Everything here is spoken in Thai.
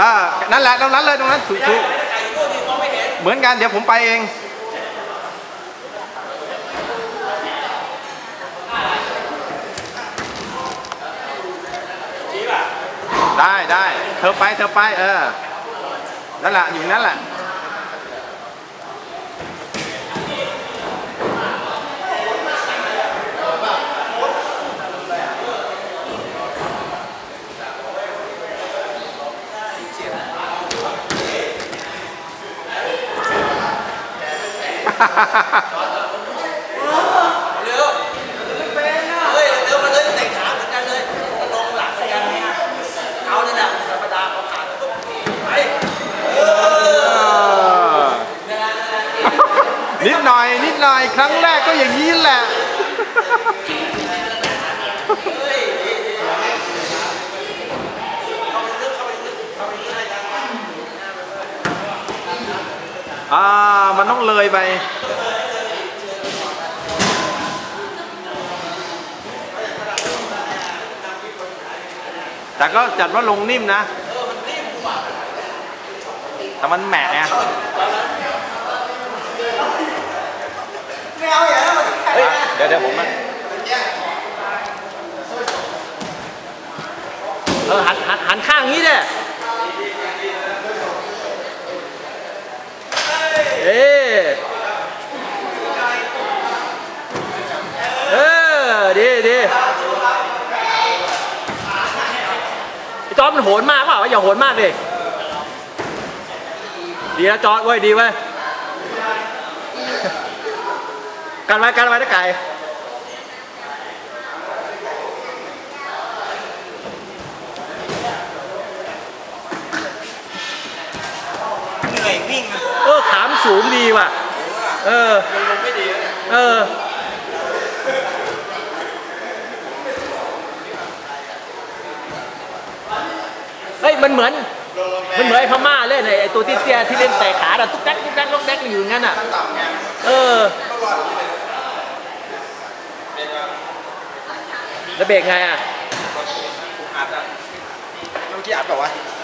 อ่านั่นแหละตรงนั้นเลยตรงนั้นถูกถูกไอ้พวกนี้มองไม่เห็นเหมือนกันเดี๋ยวผมไปเองได้ได้เธอไปเธอไปเออนั่นแหละอยู่นั่นแหละ เร็วเฮ้ยเร็วมาเลยเตะขาเหมือนกันเลยก็ลงหลังเหมือนกันเอาเนี่ยนะธรร มดาเขาผ่านตุ๊บไปนิดหน่อย นิดหน่อยครั้งแรกก็อย่างนี้แหละอ่า มันต้องเลยไปแต่ก็จัดว่าลงนิ่มนะ แต่มันแหมะไงเดี๋ยวเดี๋ยวผมมาเออหันหันหันข้างนี้เนี่ยเอ๊ เออดีดีไอ้จอร์ดมันโหนมากเปล่าอย่าโหนมากดิดีนะจอร์ดเว้ยดีเว้ยกันไว้กันไว้นะไก่ เหนื่อ ยวิ่งอะเออขามสูงดีว่ะ เออลงไม่ดีเออเฮ้ยมันเหมือน มันเหมือนไอ้พม่าเล่นไอ้ไอ้ตัวที่เตี้ยที่เล่นแต่ขาแต่ะตุ๊กแด๊กตุ๊กแด๊กลูกแด๊กอยู่อย่างนั้นอะเออแล้วเบรกไงอะอัดอะเมื่อกี้อัดแบบว่าเ